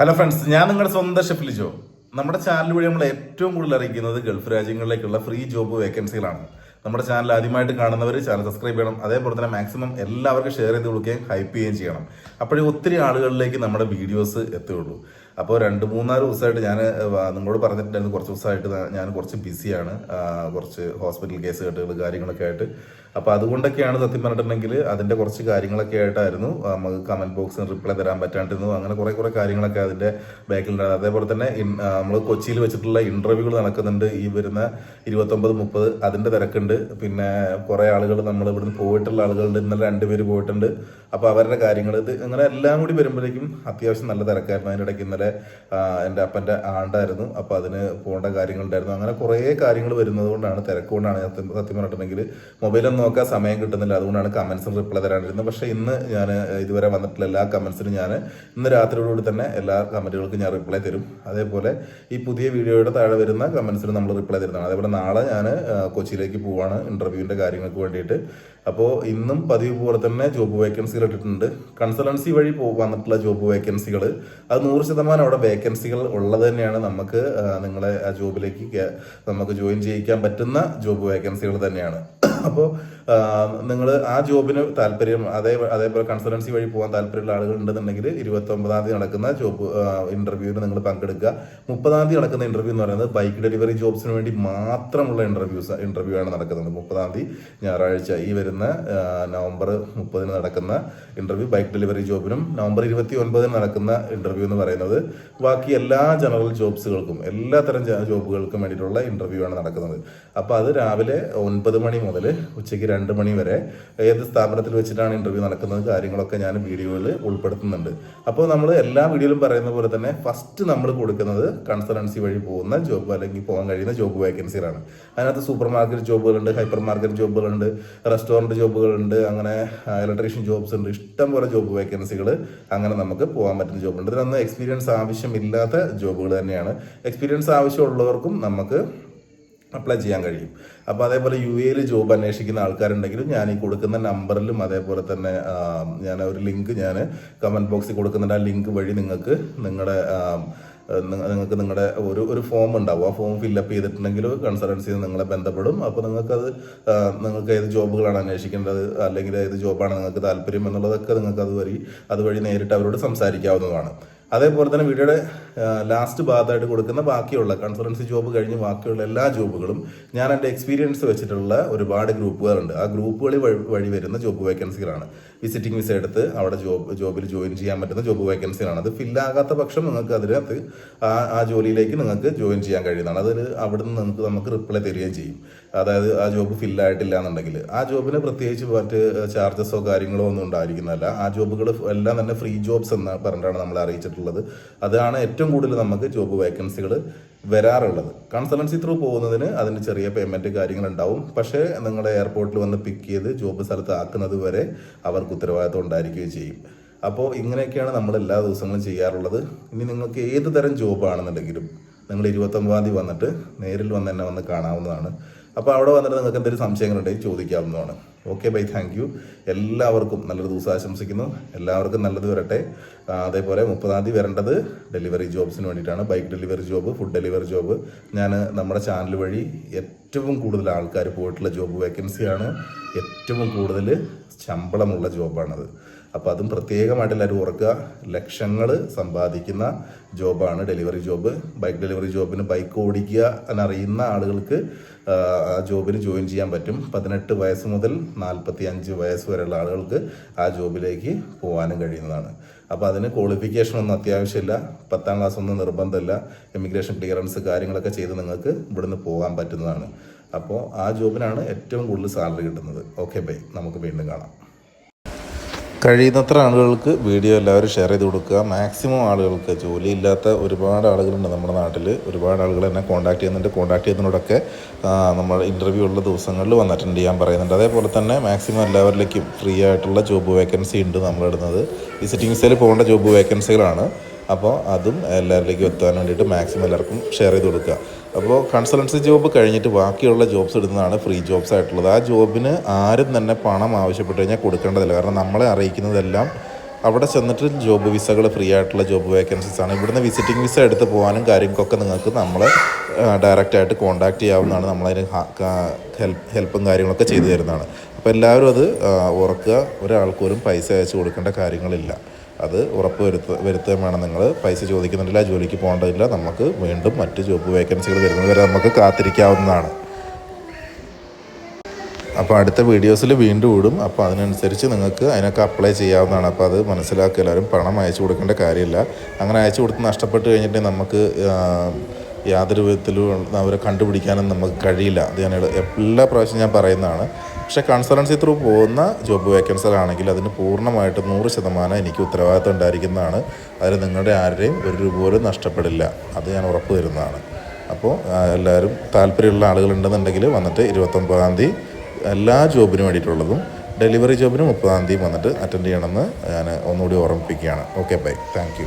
Hello friends ഞാൻ നിങ്ങളുടെ സ്വന്തം ഷെഫിൽ ജോ നമ്മുടെ ചാനൽ വഴി നമ്മൾ ഏറ്റവും കൂടുതൽ അറിയിക്കുന്നത് ഗൾഫ് രാജ്യങ്ങളിലേക്കുള്ള ഫ്രീ ജോബ് വേക്കൻസികളാണ് നമ്മുടെ ചാനൽ ആദ്യമായിട്ട് കാണുന്നവർ ചാനൽ സബ്സ്ക്രൈബ് ചെയ്യണം. അതേപോലെ തന്നെ മാക്സിമം എല്ലാവർക്കും ഷെയർ ചെയ്ത് കൊടുക്കുകയും ഹൈപ്പ് ചെയ്യുകയും ചെയ്യണം. അപ്പോഴേ ഒത്തിരി ആളുകളിലേക്ക് നമ്മുടെ വീഡിയോസ് എത്തുകയുള്ളൂ. അപ്പോൾ രണ്ട് മൂന്നാൽ ദിവസമായിട്ട് ഞാൻ നിങ്ങളോട് പറഞ്ഞിട്ടുണ്ടായിരുന്നു കുറച്ച് ദിവസമായിട്ട് ഞാൻ കുറച്ച് ബിസിയാണ്. കുറച്ച് ഹോസ്പിറ്റൽ കേസ് കെട്ടുകൾ കാര്യങ്ങളൊക്കെ ആയിട്ട്. അപ്പോൾ അതുകൊണ്ടൊക്കെയാണ് സത്യം പറഞ്ഞിട്ടുണ്ടെങ്കിൽ അതിന്റെ കുറച്ച് കാര്യങ്ങളൊക്കെ ആയിട്ടായിരുന്നു. നമുക്ക് കമന്റ് ബോക്സിന് റിപ്ലൈ തരാൻ പറ്റാണ്ടിരുന്നു. അങ്ങനെ കുറേ കുറേ കാര്യങ്ങളൊക്കെ അതിന്റെ ബാക്കിലുണ്ടായിരുന്നു. അതേപോലെ തന്നെ നമ്മൾ കൊച്ചിയിൽ വെച്ചിട്ടുള്ള ഇന്റർവ്യൂകൾ നടക്കുന്നുണ്ട്. ഈ വരുന്ന ഇരുപത്തൊമ്പത് മുപ്പത് അതിന്റെ തിരക്കുണ്ട്. പിന്നെ കുറേ ആളുകൾ നമ്മൾ ഇവിടുന്ന് പോയിട്ടുള്ള ആളുകളുണ്ട്. ഇന്നലെ രണ്ടുപേര് പോയിട്ടുണ്ട്. അപ്പോൾ അവരുടെ കാര്യങ്ങൾ ഇത് അങ്ങനെ എല്ലാം കൂടി വരുമ്പോഴേക്കും അത്യാവശ്യം നല്ല തിരക്കായിരുന്നു. അതിന്റെ ഇടയ്ക്ക് ഇന്നലെ എന്റെ അപ്പന്റെ ആണ്ടായിരുന്നു. അപ്പോൾ അതിന് പോകേണ്ട കാര്യങ്ങളുണ്ടായിരുന്നു. അങ്ങനെ കുറേ കാര്യങ്ങൾ വരുന്നത് കൊണ്ടാണ് തിരക്ക് കൊണ്ടാണ് സത്യം പറഞ്ഞിട്ടുണ്ടെങ്കിൽ മൊബൈലൊന്നും നോക്കാൻ സമയം കിട്ടുന്നില്ല. അതുകൊണ്ടാണ് കമൻസിന് റിപ്ലൈ തരാണ്ടിരുന്നത്. പക്ഷേ ഇന്ന് ഞാൻ ഇതുവരെ വന്നിട്ടുള്ള എല്ലാ കമൻസിനും ഞാൻ ഇന്ന് രാത്രിയോടുകൂടി തന്നെ എല്ലാ കമന്റുകൾക്കും ഞാൻ റിപ്ലൈ തരും. അതേപോലെ ഈ പുതിയ വീഡിയോയുടെ താഴെ വരുന്ന കമൻസിന് നമ്മൾ റിപ്ലൈ തരുന്നതാണ്. അതേപോലെ നാളെ ഞാൻ കൊച്ചിയിലേക്ക് പോവാണ് ഇന്റർവ്യൂവിന്റെ കാര്യങ്ങൾക്ക് വേണ്ടിയിട്ട്. അപ്പോൾ ഇന്നും പതിവ് പോലെ തന്നെ ജോബ് വേക്കൻസികൾ ഇട്ടിട്ടുണ്ട്. കൺസൾട്ടൻസി വഴി വന്നിട്ടുള്ള ജോബ് വേക്കൻസികൾ അത് നൂറ് ശതമാനം അവിടെ വേക്കൻസികൾ ഉള്ളത് തന്നെയാണ് നമുക്ക് നിങ്ങളെ ആ ജോബിലേക്ക് നമുക്ക് ജോയിൻ ചെയ്യിക്കാൻ പറ്റുന്ന ജോബ് വേക്കൻസികൾ തന്നെയാണ്. അപ്പോൾ നിങ്ങൾ ആ ജോബിന് താല്പര്യം അതേ അതേപോലെ കൺസൾട്ടൻസി വഴി പോകാൻ താല്പര്യമുള്ള ആളുകൾ ഉണ്ടെന്നുണ്ടെങ്കിൽ ഇരുപത്തി ഒമ്പതാം തീയതി നടക്കുന്ന ജോബ് ഇന്റർവ്യൂവിന് നിങ്ങൾ പങ്കെടുക്കുക. മുപ്പതാം തീയതി നടക്കുന്ന ഇന്റർവ്യൂ എന്ന് പറയുന്നത് ബൈക്ക് ഡെലിവറി ജോബ്സിന് വേണ്ടി മാത്രമുള്ള ഇന്റർവ്യൂസ് ഇന്റർവ്യൂ ആണ് നടക്കുന്നത്. മുപ്പതാം തീയതി ഞായറാഴ്ച ഈ വരുന്ന ആ, നവംബർ മുപ്പതിന് നടക്കുന്ന ഇന്റർവ്യൂ ബൈക്ക് ഡെലിവറി ജോബിനും നവംബർ ഇരുപത്തി ഒൻപതിന് നടക്കുന്ന ഇന്റർവ്യൂ എന്ന് പറയുന്നത് ബാക്കി എല്ലാ ജനറൽ ജോബ്സുകൾക്കും എല്ലാ തരം ജോബുകൾക്കും വേണ്ടിയിട്ടുള്ള ഇന്റർവ്യൂ ആണ് നടക്കുന്നത്. അപ്പോൾ അത് രാവിലെ ഒൻപത് മണി മുതൽ ഉച്ചയ്ക്ക് രണ്ട് മണി വരെ ഏത് സ്ഥാപനത്തിൽ വെച്ചിട്ടാണ് ഇന്റർവ്യൂ നടക്കുന്നത് കാര്യങ്ങളൊക്കെ ഞാൻ വീഡിയോയിൽ ഉൾപ്പെടുത്തുന്നുണ്ട്. അപ്പോൾ നമ്മൾ എല്ലാ വീഡിയോയിലും പറയുന്ന പോലെ തന്നെ ഫസ്റ്റ് നമ്മൾ കൊടുക്കുന്നത് കൺസൾട്ടൻസി വഴി പോകുന്ന ജോബ് അല്ലെങ്കിൽ പോകാൻ കഴിയുന്ന ജോബ് വേക്കൻസികളാണ് അതിനകത്ത് സൂപ്പർ മാർക്കറ്റ് ജോബുകളുണ്ട് ഹൈപ്പർ മാർക്കറ്റ് ജോബുകളുണ്ട് റെസ്റ്റോറന്റ് ജോബുകളുണ്ട് അങ്ങനെ ഇലക്ട്രീഷ്യൻ ജോബ്സ് ഉണ്ട് ഇഷ്ടം പോലെ ജോബ് വേക്കൻസികൾ അങ്ങനെ നമുക്ക് പോകാൻ പറ്റുന്ന ജോബുണ്ട് ഇതിനൊന്നും എക്സ്പീരിയൻസ് ആവശ്യമില്ലാത്ത ജോബുകൾ തന്നെയാണ്. എക്സ്പീരിയൻസ് ആവശ്യമുള്ളവർക്കും നമുക്ക് അപ്ലൈ ചെയ്യാൻ കഴിയും. അപ്പോൾ അതേപോലെ യു എയിൽ ജോബ് അന്വേഷിക്കുന്ന ആൾക്കാരുണ്ടെങ്കിലും ഞാൻ ഈ കൊടുക്കുന്ന നമ്പറിലും അതേപോലെ തന്നെ ഞാൻ ഒരു ലിങ്ക് ഞാൻ കമന്റ് ബോക്സിൽ കൊടുക്കുന്നുണ്ട്. ആ ലിങ്ക് വഴി നിങ്ങൾക്ക് നിങ്ങളുടെ നിങ്ങൾക്ക് നിങ്ങളുടെ ഒരു ഒരു ഫോം ഉണ്ടാവും. ആ ഫോം ഫില്ലപ്പ് ചെയ്തിട്ടുണ്ടെങ്കിൽ കൺസൾട്ടൻസി നിങ്ങളെ ബന്ധപ്പെടും. അപ്പോൾ നിങ്ങൾക്കത് നിങ്ങൾക്ക് ഏത് ജോബുകളാണ് അന്വേഷിക്കേണ്ടത്? അല്ലെങ്കിൽ ഏത് ജോബാണ് നിങ്ങൾക്ക് താല്പര്യം എന്നുള്ളതൊക്കെ നിങ്ങൾക്ക് അതുവഴി അതുവഴി നേരിട്ട് അവരോട് സംസാരിക്കാവുന്നതാണ്. അതേപോലെ തന്നെ വീഡിയോയുടെ ലാസ്റ്റ് ഭാഗത്തായിട്ട് കൊടുക്കുന്ന ബാക്കിയുള്ള കൺസൾട്ടൻസി ജോബ് കഴിഞ്ഞ് ബാക്കിയുള്ള എല്ലാ ജോബുകളും ഞാൻ എന്റെ എക്സ്പീരിയൻസ് വെച്ചിട്ടുള്ള ഒരുപാട് ഗ്രൂപ്പുകളുണ്ട്. ആ ഗ്രൂപ്പുകളിൽ വഴി വരുന്ന ജോബ് വേക്കൻസികളാണ് വിസിറ്റിംഗ് വിസ എടുത്ത് അവിടെ ജോബ് ജോബിൽ ജോയിൻ ചെയ്യാൻ പറ്റുന്ന ജോബ് വേക്കൻസികളാണ് അത് ഫില്ലാകാത്ത പക്ഷം നിങ്ങൾക്ക് അതിനകത്ത് ആ ആ ജോലിയിലേക്ക് നിങ്ങൾക്ക് ജോയിൻ ചെയ്യാൻ കഴിയുന്നതാണ്. അതിൽ അവിടെ നിന്ന് നിങ്ങൾക്ക് നമുക്ക് റിപ്ലൈ തരികയും ചെയ്യും. അതായത് ആ ജോബ് ഫില്ലായിട്ടില്ല എന്നുണ്ടെങ്കിൽ. ആ ജോബിന് പ്രത്യേകിച്ച് മറ്റ് ചാർജസോ കാര്യങ്ങളോ ഒന്നും ഉണ്ടായിരിക്കുന്നതല്ല. ആ ജോബുകൾ എല്ലാം തന്നെ ഫ്രീ ജോബ്സ് എന്ന് പറഞ്ഞിട്ടാണ് നമ്മൾ അറിയിച്ചിട്ടുള്ളത്. അതാണ് ഏറ്റവും കൂടുതൽ നമുക്ക് ജോബ് വേക്കൻസികൾ വരാറുള്ളത്. കൺസൾട്ടൻസി ത്രൂ പോകുന്നതിന് അതിന് ചെറിയ പേയ്മെന്റ് കാര്യങ്ങളുണ്ടാവും. പക്ഷേ നിങ്ങളെ എയർപോർട്ടിൽ വന്ന് പിക്ക് ചെയ്ത് ജോബ് സ്ഥലത്ത് ആക്കുന്നത് വരെ അവർക്ക് ഉത്തരവാദിത്വം ഉണ്ടായിരിക്കുകയും ചെയ്യും. അപ്പോൾ ഇങ്ങനെയൊക്കെയാണ് നമ്മൾ എല്ലാ ദിവസങ്ങളും ചെയ്യാറുള്ളത്. ഇനി നിങ്ങൾക്ക് ഏത് തരം ജോബാണെന്നുണ്ടെങ്കിലും നിങ്ങൾ ഇരുപത്തൊമ്പതാം തീയതി വന്നിട്ട് നേരിൽ വന്ന് തന്നെ വന്ന് കാണാവുന്നതാണ്. അപ്പോൾ അവിടെ വന്നിട്ട് നിങ്ങൾക്ക് എന്തെങ്കിലും സംശയങ്ങളുണ്ടെങ്കിൽ ചോദിക്കാവുന്നതാണ്. ഓക്കെ ബൈ താങ്ക് യു എല്ലാവർക്കും നല്ലൊരു ദിവസം ആശംസിക്കുന്നു. എല്ലാവർക്കും നല്ലത് വരട്ടെ. അതേപോലെ മുപ്പതാം തീയതി വരേണ്ടത് ഡെലിവറി ജോബ്സിന് വേണ്ടിയിട്ടാണ്. Bike delivery job food delivery job ഞാൻ നമ്മുടെ ചാനൽ വഴി ഏറ്റവും കൂടുതൽ ആൾക്കാർ പോയിട്ടുള്ള ജോബ് വേക്കൻസിയാണ് ഏറ്റവും കൂടുതൽ ശമ്പളമുള്ള ജോബാണത് അപ്പോൾ അതും പ്രത്യേകമായിട്ട് എല്ലാവരും ഓർക്കുക ലക്ഷങ്ങൾ സമ്പാദിക്കുന്ന ജോബാണ് ഡെലിവറി ജോബ്. ബൈക്ക് ഡെലിവറി ജോബിന് ബൈക്ക് ഓടിക്കുക എന്നറിയുന്ന ആളുകൾക്ക് ആ, ജോബിന് ജോയിൻ ചെയ്യാൻ പറ്റും. പതിനെട്ട് വയസ്സ് മുതൽ നാൽപ്പത്തി അഞ്ച് വയസ്സ് വരെയുള്ള ആളുകൾക്ക് ആ ജോബിലേക്ക് പോകാനും കഴിയുന്നതാണ്. അപ്പോൾ അതിന് ക്വാളിഫിക്കേഷൻ ഒന്നും അത്യാവശ്യമില്ല. പത്താം ക്ലാസ് ഒന്നും നിർബന്ധമില്ല. ഇമിഗ്രേഷൻ ക്ലിയറൻസ് കാര്യങ്ങളൊക്കെ ചെയ്ത് നിങ്ങൾക്ക് ഇവിടുന്ന് പോകാൻ പറ്റുന്നതാണ്. അപ്പോൾ ആ ജോബിനാണ് ഏറ്റവും കൂടുതൽ സാലറി കിട്ടുന്നത്. ഓക്കെ ബൈ നമുക്ക് വീണ്ടും കാണാം. കഴിയുന്നത്ര ആളുകൾക്ക് വീഡിയോ എല്ലാവരും ഷെയർ ചെയ്ത് കൊടുക്കുക. മാക്സിമം ആളുകൾക്ക് ജോലിയില്ലാത്ത ഒരുപാട് ആളുകളുണ്ട് നമ്മുടെ നാട്ടിൽ. ഒരുപാട് ആളുകൾ എന്നെ കോൺടാക്ട് ചെയ്യുന്നുണ്ട്. കോൺടാക്ട് ചെയ്യുന്നതിനോടൊക്കെ നമ്മൾ ഇന്റർവ്യൂ ഉള്ള ദിവസങ്ങളിൽ വന്ന് അറ്റൻഡ് ചെയ്യാൻ പറയുന്നുണ്ട്. അതേപോലെ തന്നെ മാക്സിമം എല്ലാവരിലേക്കും ഫ്രീ ആയിട്ടുള്ള ജോബ് വേക്കൻസി ഉണ്ട് നമ്മളിടുന്നത് വിസിറ്റിംഗ് വിസയിൽ പോകേണ്ട ജോബ് വേക്കൻസികളാണ് അപ്പോൾ അതും എല്ലാവരിലേക്കും എത്താൻ വേണ്ടിയിട്ട് മാക്സിമം എല്ലാവർക്കും ഷെയർ ചെയ്ത് കൊടുക്കുക. അപ്പോൾ കൺസൾട്ടൻസി ജോബ് കഴിഞ്ഞിട്ട് ബാക്കിയുള്ള ജോബ്സ് ഇടുന്നതാണ് ഫ്രീ ജോബ്സ് ആയിട്ടുള്ളത്. ആ ജോബിന് ആരും തന്നെ പണം ആവശ്യപ്പെട്ട് കഴിഞ്ഞാൽ കൊടുക്കേണ്ടതില്ല. കാരണം നമ്മളെ അറിയിക്കുന്നതെല്ലാം അവിടെ ചെന്നിട്ട് ജോബ് വിസകൾ ഫ്രീ ആയിട്ടുള്ള ജോബ് വേക്കൻസീസ് ആണ്. ഇവിടുന്ന് വിസിറ്റിംഗ് വിസ എടുത്ത് പോകാനും കാര്യങ്ങൾക്കൊക്കെ നിങ്ങൾക്ക് നമ്മളെ ഡയറക്റ്റ് ആയിട്ട് കോൺടാക്ട് ചെയ്യാവുന്നതാണ്. നമ്മളതിന് ഹെൽപ്പ് ഹെൽപ്പും കാര്യങ്ങളൊക്കെ ചെയ്തു തരുന്നതാണ്. അപ്പോൾ എല്ലാവരും അത് ഉറക്കുക. ഒരാൾക്കൊരും പൈസ അയച്ചു കൊടുക്കേണ്ട കാര്യങ്ങളില്ല. അത് ഉറപ്പ് വരുത്ത വരുത്തുകയും വേണം നിങ്ങൾ പൈസ ചോദിക്കുന്നില്ല ജോലിക്ക് പോകേണ്ടതില്ല. നമുക്ക് വീണ്ടും മറ്റ് ജോബ് വേക്കൻസികൾ വരുന്നത് വരെ നമുക്ക് കാത്തിരിക്കാവുന്നതാണ്. അപ്പോൾ അടുത്ത വീഡിയോസിൽ വീണ്ടും ഇടും. അപ്പോൾ അതിനനുസരിച്ച് നിങ്ങൾക്ക് അതിനൊക്കെ അപ്ലൈ ചെയ്യാവുന്നതാണ്. അപ്പോൾ അത് മനസ്സിലാക്കുക. എല്ലാവരും പണം അയച്ചു കൊടുക്കേണ്ട കാര്യമില്ല. അങ്ങനെ അയച്ചു കൊടുത്ത് നഷ്ടപ്പെട്ട് കഴിഞ്ഞിട്ട് നമുക്ക് യാതൊരു വിധത്തിലും അവരെ കണ്ടുപിടിക്കാനും നമുക്ക് കഴിയില്ല. അത് ഞാൻ എല്ലാ പ്രാവശ്യം ഞാൻ പറയുന്നതാണ്. പക്ഷേ കൺസൾട്ടൻസി ത്രൂ പോകുന്ന ജോബ് വേക്കൻസികളാണെങ്കിൽ അതിന് പൂർണമായിട്ട് നൂറ് ശതമാനം എനിക്ക് ഉത്തരവാദിത്വം ഉണ്ടായിരിക്കുന്നതാണ്. അതിൽ നിങ്ങളുടെ ആരുടെയും ഒരു രൂപ പോലും നഷ്ടപ്പെടില്ല. അത് ഞാൻ ഉറപ്പ് തരുന്നതാണ്. അപ്പോൾ എല്ലാവരും താല്പര്യമുള്ള ആളുകളുണ്ടെന്നുണ്ടെങ്കിൽ വന്നിട്ട് ഇരുപത്തൊമ്പതാം തീയതി എല്ലാ ജോബിനും വേണ്ടിയിട്ടുള്ളതും ഡെലിവറി ജോബിന് മുപ്പതാം തീയതി വന്നിട്ട് അറ്റൻഡ് ചെയ്യണമെന്ന് ഞാൻ ഒന്നുകൂടി ഓർമ്മിപ്പിക്കുകയാണ്. Okay bye. താങ്ക്